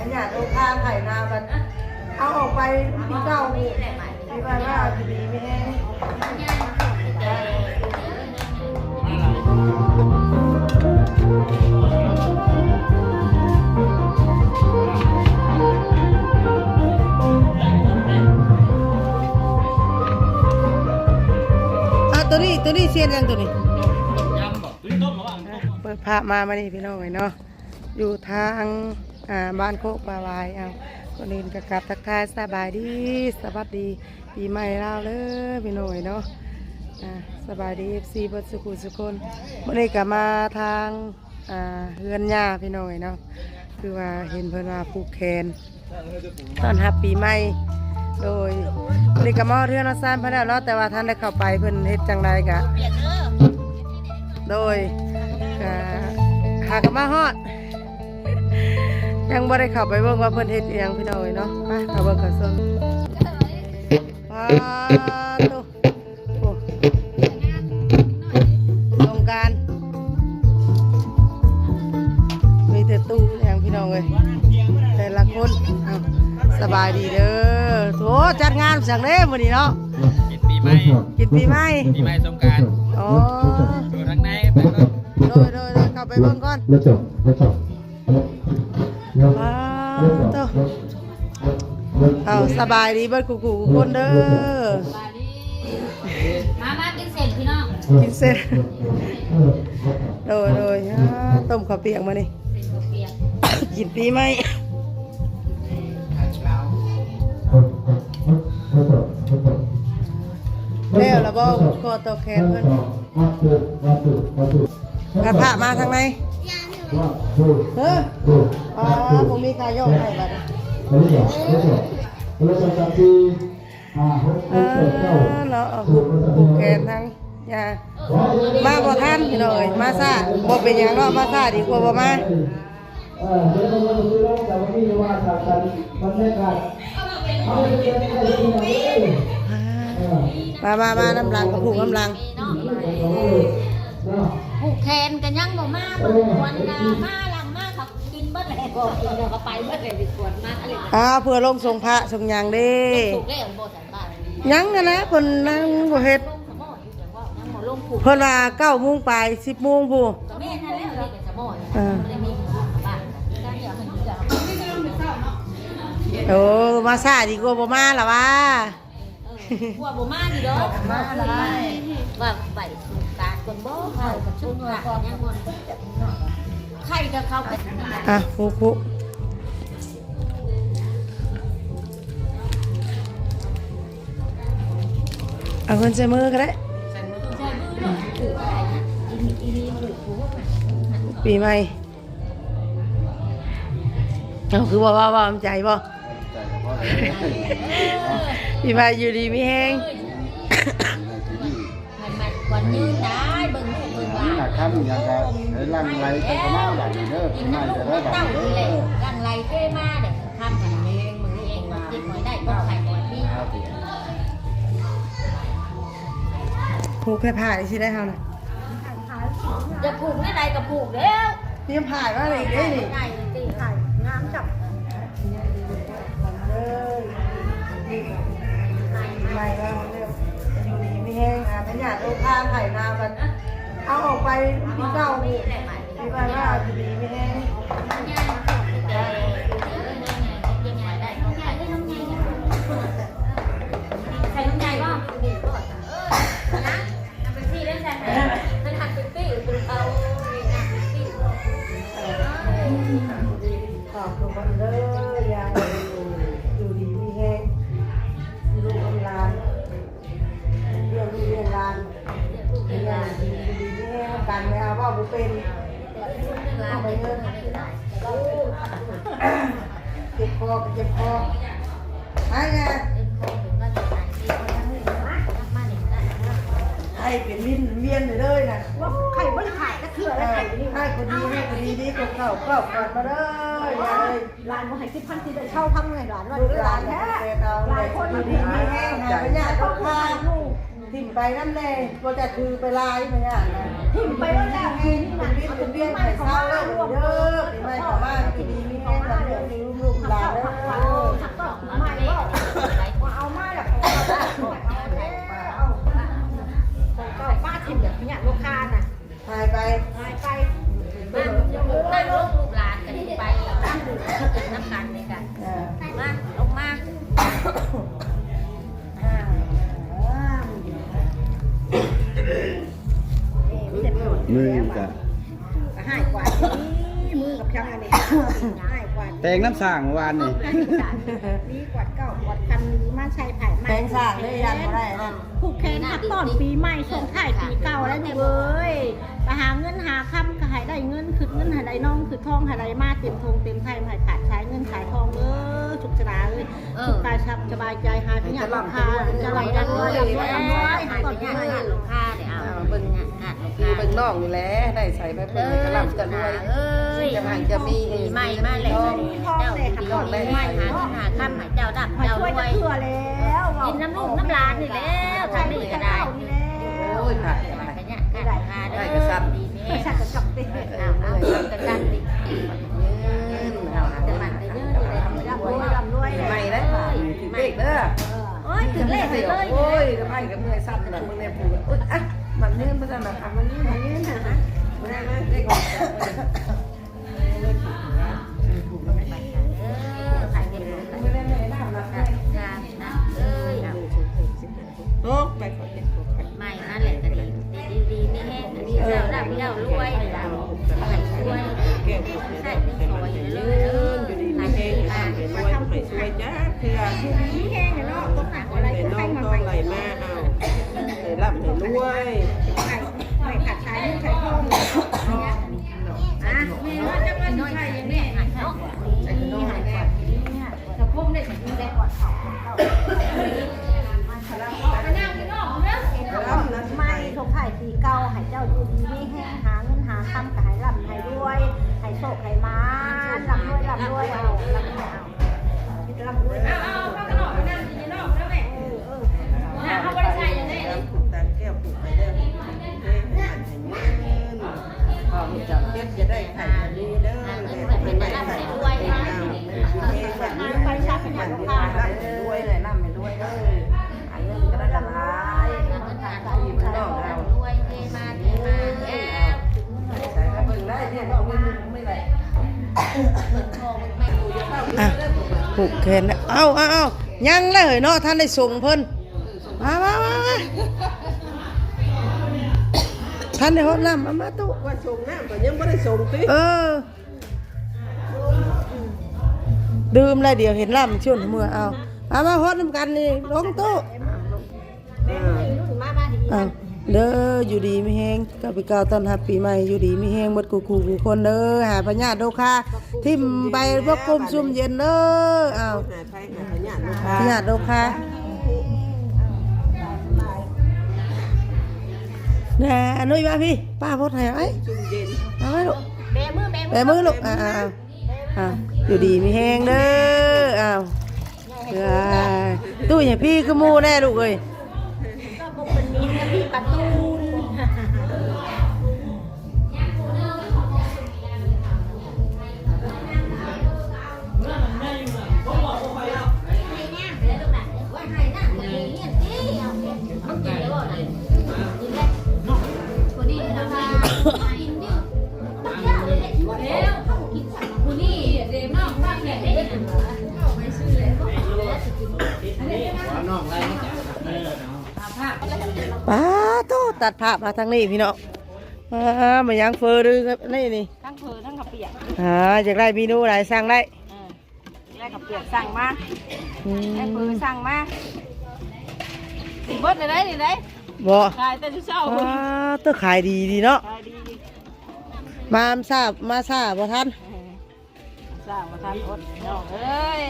ขยันโอคาไถ่นาบัน เอาออกไปปีเก้าปีไปว่าจะดีไม่แห้งอ่ตัวนี้ตัวนี้เซียนยังตัวนี้เปิดภาพมามานี่พี่น้องเนาะอยู่ทาง อ่าบ้านโคกปลาวายเอาคนอื่นก็กลับทักทายสบายดีสวัสดี ปีใหม่เราเลยพี่หน้องเนาะอ่าสบายดีเอฟซีบัดสุขุสุคนวันนี้ก็มาทางอ่าเฮือนยาพี่หน้องเนาะคือว่าเห็นเพิ่อนว่าผูกแขนตอนรับปีใหม่โดยวันนี้ก็มาเรือนอาซานพิ่นแล้วเนาะแต่ว่าท่านได้เข้าไปเพิ่อนเฮ็ดจังไดกะ โดยหากมาฮอด ยังบ่ได้เข้าไปเบิ่งว่าเพิ่นเฮ็ดอีหยังพี่น้องเอ้ยเนาะไปเข้าเบิ่งกันส่วนปาตุโอ้สงกรารมีแต่ตู้อหยังพี่น้องเอ้ยแต่ละคนเอาสบายดีเด้อโถจัดงานสั่งเด้มื้อนี้เนาะกินปีใหม่กินปีใหม่ปีใหม่สงกรารอ๋ออยู่ทางในไปก็โดยโดยโดยเข้าไปเบิ่งก่อน แล้วจบแล้วจบแล้ วอ้าวเต้าเอาสบายดีเบิดกูกูคนเด้อมามากินเสร็จพี่น้องกินเสร็จโดยโดยอ่าต้มข้าวเปียกมานี่เปียกกินปีไหมแล้วแล้วบ่กอตัวแขนเพิ่นกระพะมาทางไหน เฮ้ออ๋อผมมีกายโยกให้บัดนี้อ่าเนาะเอาผูกผูกแขนทางยามาบ่ทันพี่น้อเอ้ยมาซ่าบ่เป็นหยังเนาะมาซ่าดีกว่าบ่มามามามาน้ำลังกับผูกน้ำลัง ผูกแขนกันยังบ่มาบ่ควรนะมาหลังมาเขากินเบิดเลยบ่กินเดี๋ยวก็ไปเบิดเลยดีกว่ามาอะไรอ้าวเพื่อลงทรงพระทรงหยังเด้ผูกแล้วบ่สันบ้านยังกันนะคนนั่งบ่เฮ็ดลงสมออยู่แต่ว่ายังบ่ลงผูกเพิ่นว่าเก้าโมงไปสิบโมงผู้ก็แม่นั่นแล้วเรียกกันสมออ่าเลยมีผูกบ้านการเดี๋ยวให้อยู่จะโอ้มาซ่าดีกว่าบ่มาล่ะวะพวกบ่มาดิเด้อมาอะไรว่าไปสู่การ คนบ่เข้ากับชุดหลักยังบ่ใครจะเข้าไปอะผูกผูกเอาเพิ่นใส่มือก็ได้ใช่มือเนาะผูกอะไรนะอีนี่อีนี่ผูกผูกปีใหม่เอาคือว่าว่าว่าใจบ่ปีใหม่อยู่ดีมีแฮงมันมัน วันยืนได้เบิ่งลูกเบิ่งหลาหนันกขั้นอย่างไรร่างไรก็กระมาแบบนี้เด้อกินไม่น้ำลูจะกได้เบิ่งแบบเต้านี้นี่แหเด้ละอกันไรเท่มาเด็กทำกันเองมือเองมันจิตหอยได้ก็ไข่ก่อนพี่ผูกแค่ผ่ายสิได้เฮาน่ะจะผูกไม่ได้ก็ผูกแล้วนี่ผ่ายว่าอะไรอีกเด้นี่ใหญ่ตีไข่งามจับไม่แล้วเร็วอยู่ดีไม่แห้งอะพญาโอคาไข่นาบันเอาออกไปพี่เก้าปีไปว่าดีไม่แห้ง เป็นลิ้นเวียนเลยเลยนะไข่ไม่ไข่ก็คือเออให้คนดีให้คนดีดีก็เข้าเข้าก่อนมาเลยยายร้านมันให้สิบพันสิได้เช่าทำไงร้านว่าลูกหลานแท้เราเลยอยู่ดีมีแห้งหาไปญาติเขาพาถิ่มไปนั่นเลยก็จะคือไปลายไปญาตินะทิ่มไปแล้วแล้แห้งเป็นเวียนเป็นเวียนไปเศร้าเลยเด้อปีใหม่ขอมาอยู่ดีมีแห้งกันเรื่องนี้ลูก น้ำสร้างเมื่อวานนี่ดีกว่าเก่ากว่ากันมาใช้ไผ่ใหม่แตงสร้างได้ยันบ่ได้นั่นผูกแขนหักต้นปีใหม่ส่งท้ายปีเก่าแล้วนี่เว้ยไปหาเงินหาคำก็ให้ได้เงินคือเงินให้ได้น้องคือทองให้ได้มาเต็มทงเต็มไทยให้ขาดใช้เงินขายทองเด้อสุขสนาเลยสุขกายชับสบายใจหายไปอย่างราคาจะไหลดันด้วยดันด้วยดันด้วยหายไปก่อนเนี่ยด้วยงานลูกค้าเนี่ยเอาเบิ่งงานงานลูกคือค้าเบิ่งน้องอยู่แล้วได้ใส่ไปเพิ่นให้กระลำกันด้วยเอ้ยจะห่างจะมีปีใหม่มาเลยเจ้าปีใหม่หาเงินหาค่ำหาเจ้าดับมาเจ้าช่วยรจะวยเผื่อแล้วกินน้ำลูกน้ำหลานนี่แล้วทำนี่ก็ได้โอ้ยค่ะไปเนี่ยกรราคาเด้อดีแม่ไม่ใช่กระจับติดเอาเอากระจันดิเงินเอาหาจะจะมัมานไปเยอะเลยทำร่ำด้ววยยร่ำรวยใหม่ได้ค่ะถึงเด็กเด้อโอ้ยถึงเลขไปเลยโอ้ยจะไปกับเมื่อยสั้นน่ะมึงเนี่ยผูกอะมันเนื่นมาสั่นน่ะอะมันนี่มันนี่นะฮะมาได้มได้ก่อน อจับเก็บจะได้ไข่ดีเด้อเป็นแต่ร่ำให้รวยหานไปชักเป็นอย่างลูกค้รวยเลยร่ำรวยเด้อหาเงินก็ได้ละลายเงินทางการเงินรวยเทมาเทมาแล้วใส่กระเบื้องได้เนี่ยเราไม่ไม่ได้ผูกแขนเอ้าเอ้าเอายังเลยเนาะท่านได้ส่งเพิ่นมามามา ท่านได้ฮดน้ำมามาตู้ว่าส่งน้ำก็ยังไม่ได้ส่งติเออ ดื่มแล้วเดี๋ยวเห็นล่ำชวนเมื่อเอาเอามาฮดน้ำกันนี่ลงตู้มามาดีเอาเด้ออยู่ดีไม่แห้งกับปีเก่าต้อนรับปีใหม่อยู่ดีไม่แห้งหมดกูกูกูคนเด้อหาพญาโดคาทิมไปพวกกลุ่มซุ่มเย็นเด้อเอาหาไทยหาพญาลูกพค้าญาโดคา น่นุยมาพี่ ป้าพดให้ไอ้เย็นเอาไว้ลูกแบมือแบมือลูกอ่าอ่าอยู่ดีไม่แห้งเด้ออ้าวตู้อย่าพี่ก็มูแน่ลูกเอ้ยก็คงเป็นมีนะพี่ประตู ตตัดภาพมาทางนี้พี่น้องอ่ามายังเฟอร์ดื้อครับนี่นี่ทั้งเพอทั้งขับเปียกอ่าอยากได้เมนูอะไรสั่งได้ได้ขับเปียกสั่งมาอืมได้เพอสั่งมาสีเบิดเลยได้เลยได้บ่ขายแต่เช้าป้าโตัวขายดีดีเนาะขายดีมาทราบมาทราบบ่ทันสั่งมาทานอดน้องเอ้ย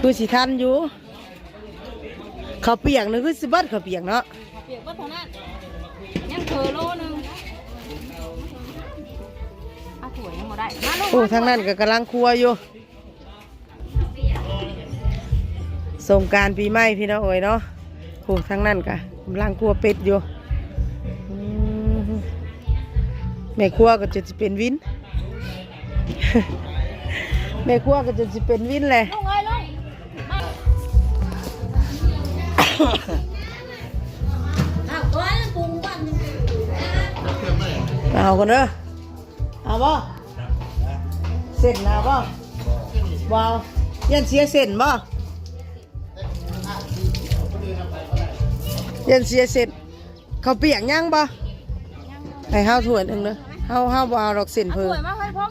คือสิทันอยู่เขาวเปียกนึงคือสิเบิดเขาวเปียกเนาะขับเปียกก็เท่านั้นยังเพอโลนึงเอาถั่วยังมาได้มาลูกโอ้ทางนั้นก็กำลังครัวอยู่สงกรารปีใหม่พี่น้องเอ๋ยเนาะโอ้ทางนั้นก็กำลังครัวเป็ดอยู่อืมแม่ครัวก็จะสิเป็นวินแม่ครัวก็จะสิเป็นวินเลยลูกเอ้ยลูก เอาก้อนปรุงบ้านเอากันเด้อเอาบ่เส้นเอาบ่ว้าวยันเสียเส้นบ่ยันเสียเส้นเขาวเปียกยังบ่ให้ข้าวถ้วยหนึ่งเด้อเฮาเฮาบ่เอาดอกสินเอาเพิ่นถ้วยมาให้ผม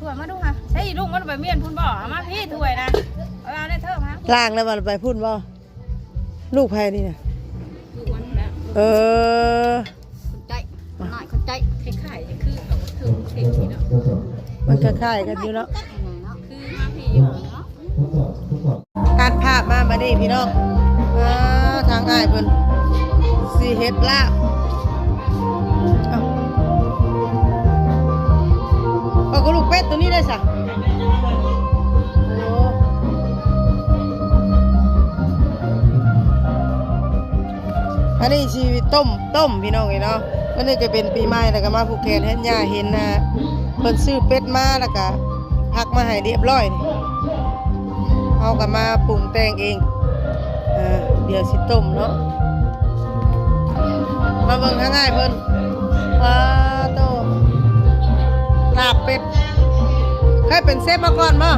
ถ้วยมาดูค่ะใช่ลูกมันไปเมียนพุ่นบ่เอามาพี่ถ้วยนะเอาเอาได้เถอะมาล้างแล้วมันไปพุ่นบ่ ลูกไผนี่น่ะลูกมันแล้วเออคนใจหน่อยคนใจคล้ายๆคือกับคือเค้กนี่เนาะมันคล้ายๆกันอยู่เนาะคือมาพี่อยู่เนาะการภาพมาบัดนี้พี่น้องอ่าทางอ้ายเพิ่นสิเฮ็ดลาบเอ้าเอาก็ลูกเป็ดตัวนี้ได้ซะ อันนี้ชีวิตต้มต้มพี่น้องเนาะมันนี่ก็เป็นปีใหม่แล้วก็มาผูกแขนเฮ็ดหญ้าเห็นนะเพิ่นซื้อเป็ดมาแล้วก็พักมาให้เรียบร้อยเอากันมาปรุงแต่งเองเออเดี๋ยวสิต้มเนาะมาเบิ่งง่ายเพิ่นว้าโตลาบเป็ดเคยเป็นเซฟมาก่อนบ่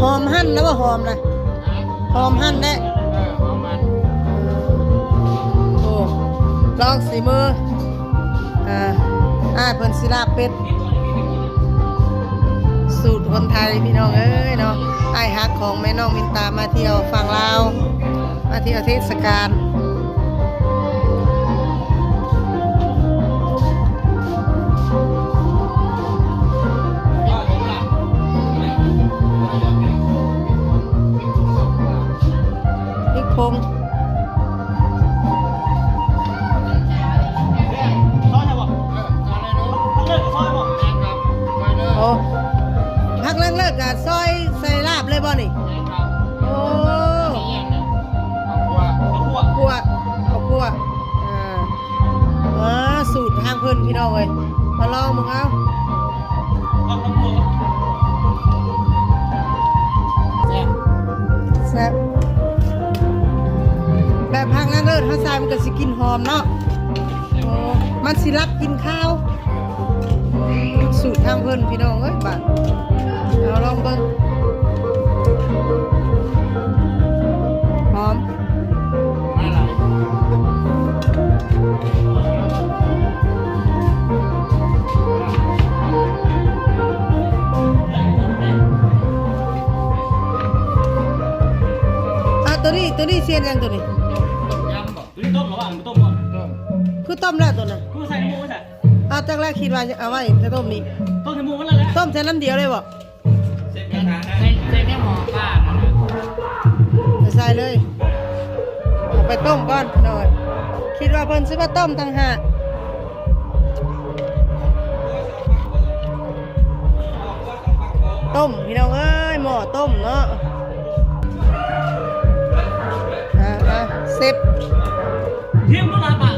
หอมหั่นนะว่าหอมนะหอมหั่นแน่เออประมาณโอ้ลองสีมืออ่าอ่าเพิ่นสิลาบเป็ด สูตรคนไทยพี่น้องเอ้ยเนาะไอ้ายฮักของแม่น้องมินตามาเที่ยวฝั่งลาวมาเที่ยวเทศกาล ลิกโอ้พักเลิกเลิกๆกะซอยใส่ลาบเลยบ่นี่โอ้นี่ยัวขัวคั่วเอาคั่วอ่าอ่าสูตรทางเพิ่อนพี่น้องเอ้ยมาลองมึงเอา มันก็สิกินหอมเนาะโอ้มันสิรับกินข้าวสูตรทางเพิ่นพี่น้องเอ้ยบัดเอาลองเบิ่ง เอาไว้จะต้มนี้ต้มใส่หมูมันเลยแหละต้มแค่น้ำเดียวเลยบ่เสร็จแล้วนะใส่ใส่แค่หม้อป้านะจะใส่เลยเอาไปต้มก่อนหน่อยคิดว่าเพิ่นซื้อมาต้มต่างหากต้มพี่น้องเอ้ยหม้อต้มเนาะอะอะเซฟ เทียมก็ลาปะ